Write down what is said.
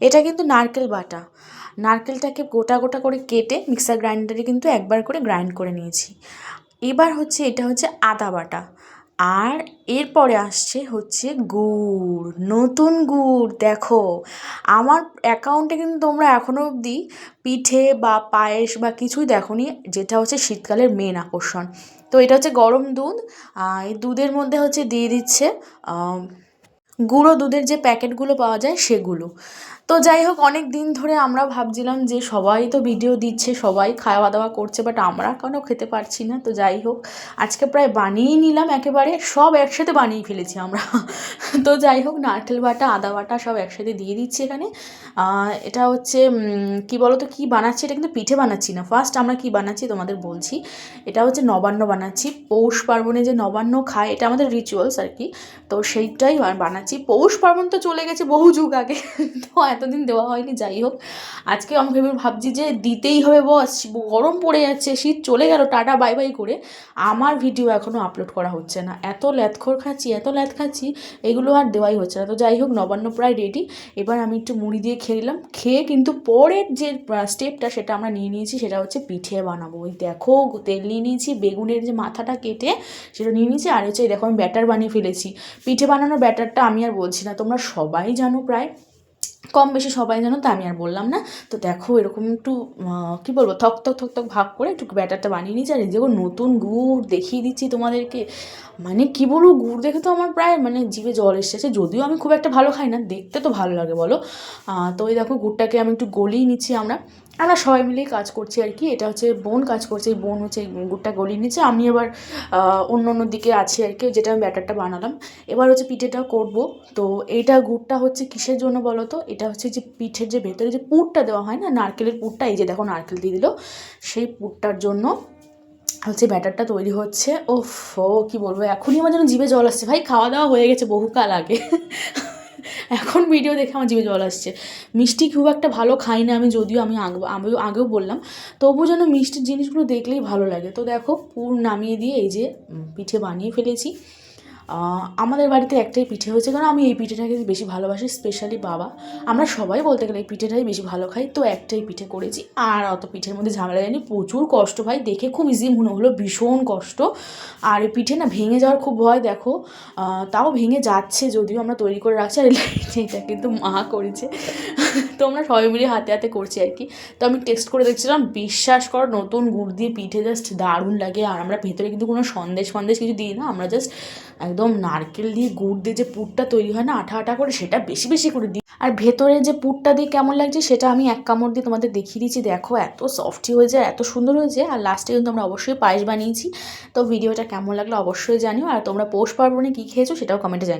এটা কিন্তু নারকেল বাটা। নারকেলটাকে গোটা গোটা করে কেটে মিক্সার গ্রাইন্ডারে কিন্তু একবার করে গ্রাইন্ড করে নিয়েছি। এবার হচ্ছে এটা হচ্ছে আদা বাটা। আর এরপরে আসছে হচ্ছে গুড়, নতুন গুড়। দেখো, আমার অ্যাকাউন্টে কিন্তু তোমরা এখনও অবধি পিঠে বা পায়েস বা কিছুই দেখোনি, যেটা হচ্ছে শীতকালের মেন আকর্ষণ। তো এটা হচ্ছে গরম দুধ এই দুধের মধ্যে হচ্ছে দিয়ে দিচ্ছে গুঁড়ো দুধের যে প্যাকেটগুলো পাওয়া যায় সেগুলো। তো যাই হোক, অনেক দিন ধরে আমরা ভাবছিলাম যে সবাই তো ভিডিও দিচ্ছে, সবাই খাওয়া দাওয়া করছে বাট আমরা কেন খেতে পারছি না? তো যাই হোক, আজকে প্রায় বানিয়েই নিলাম একেবারে, সব একসাথে বানিয়ে ফেলেছি আমরা। তো যাই হোক, নারকেল বাটা, আদা বাটা সব একসাথে দিয়ে দিচ্ছি এখানে। এটা হচ্ছে কি বলো তো কী বানাচ্ছি এটা কিন্তু পিঠে বানাচ্ছি না। ফার্স্ট আমরা কি বানাচ্ছি তোমাদের বলছি, এটা হচ্ছে নবান্ন বানাচ্ছি। পৌষ পার্বণে যে নবান্ন খায়, এটা আমাদের রিচুয়ালস আর কি। তো সেইটাই আর বানাচ্ছি পৌষ পার্বণ তো চলে গেছে বহু যুগ আগে। তো এতদিন দেওয়া হয়নি, যাই হোক। আজকে আমি ভেবে ভাবছি যে দিতেই হবে বস। গরম পড়ে যাচ্ছে, শীত চলে গেল, টাটা, বাই বাই করে। আমার ভিডিও এখনও আপলোড করা হচ্ছে না। এত ল্যাথখোর খাচ্ছি, এত ল্যাথ খাচ্ছি, এগুলো আর দেওয়াই হচ্ছে না। তো যাই হোক, নবান্ন প্রায় রেডি এবার আমি একটু মুড়ি দিয়ে খেয়ে নিলাম। খেয়ে কিন্তু পরের যে স্টেপটা সেটা আমরা নিয়ে নিয়েছি, সেটা হচ্ছে পিঠে বানাবো। ওই দেখো, তেল নিয়ে নিয়েছি, বেগুনের যে মাথাটা কেটে সেটা নিয়ে নিয়েছি, আর হচ্ছে দেখো, আমি ব্যাটার বানিয়ে ফেলেছি। পিঠে বানানোর ব্যাটারটা আমি আর বলছি না, তোমরা সবাই জানো প্রায়। কম বেশি সবাই জানো, তো আমি আর বললাম না। তো দেখো এরকম একটু কি বলব, থক থক থক থক ভাগ করে একটু ব্যাটারটা বানিয়ে নিয়েছি। আর দেখো নতুন গুড় দেখিয়ে দিচ্ছি তোমাদেরকে। মানে কি বলব, গুড় দেখে তো আমার প্রায় মানে জিভে জল এসেছে। যদিও আমি খুব একটা ভালো খাই না, দেখতে তো ভালো লাগে বলো। তো এই দেখো গুড়টাকে আমি একটু গলিয়ে নিচ্ছি আমরা। আমরা সবাই মিলেই কাজ করছি আর কি। এটা হচ্ছে বোন কাজ করছে বোন হচ্ছে গুড়টা গলিয়ে নিচ্ছে। আমি এবার অন্য অন্য দিকে আছি আর কি যেটা আমি ব্যাটারটা বানালাম। এবার হচ্ছে পিঠেটা করব। তো এইটা গুড়টা হচ্ছে কিসের জন্য বলো তো? এটা হচ্ছে যে পিঠের যে ভেতরে যে পুরটা দেওয়া হয় না, নারকেলের পুরটা, এই যে দেখো নারকেল দিয়ে দিল, সেই পুরটার জন্য হচ্ছে ব্যাটারটা তৈরি হচ্ছে। ও ফো কী বলব, এখনই আমার যেন জিভে জল আসছে। ভাই, খাওয়া দাওয়া হয়ে গেছে বহুকাল আগে। এখন ভিডিও দেখে আমার জিভে জল আসছে। মিষ্টি খুব একটা ভালো খাই না আমি, যদিও আমি আমিও আগেও বললাম। তবু যেন মিষ্টির জিনিসগুলো দেখলেই ভালো লাগে। তো দেখো পুর নামিয়ে দিয়ে এই যে পিঠে বানিয়ে ফেলেছি। আমাদের বাড়িতে একটাই পিঠে হয়েছে কারণ আমি এই পিঠেটাকে বেশি ভালোবাসি স্পেশালি বাবা। আমরা সবাই বলতে গেলে এই পিঠেটাই বেশি ভালো খাই, তো একটাই পিঠে করেছি। আর অত পিঠের মধ্যে ঝামেলা জানি প্রচুর কষ্ট ভাই, দেখে খুব ইজি মনে হলো, ভীষণ কষ্ট। আর এই পিঠে না ভেঙে যাওয়ার খুব ভয়, দেখো। তাও ভেঙে যাচ্ছে যদিও আমরা তৈরি করে রাখছি, আর এটা কিন্তু মা করেছে। তো আমরা সবাই মিলে হাতে হাতে করছি আর কি। তো আমি টেস্ট করে দেখছিলাম, বিশ্বাস করো, নতুন গুড় দিয়ে পিঠে জাস্ট দারুণ লাগে। আর আমরা ভেতরে কিন্তু কোনো সন্দেশ ফন্দেশ কিছু দিই না, আমরা জাস্ট একদম নারকেল দিয়ে গুড় দিয়ে যে পুরটা তৈরি হয় না, আঠা আঠা করে সেটা বেশি বেশি করে দিই। আর ভেতরে যে পুরটা দিয়ে কেমন লাগছে সেটা আমি এক কামড় দিয়ে তোমাদের দেখিয়ে দিচ্ছি। দেখো এত সফটি যায় এত সুন্দর হয়েছে, আর লাস্টে কিন্তু আমরা অবশ্যই পায়েস বানিয়েছি। তো ভিডিওটা কেমন লাগল অবশ্যই জানিও, আর তোমরা পৌষ পার্বণে কী খেয়েছো সেটাও কমেন্টে জানিও।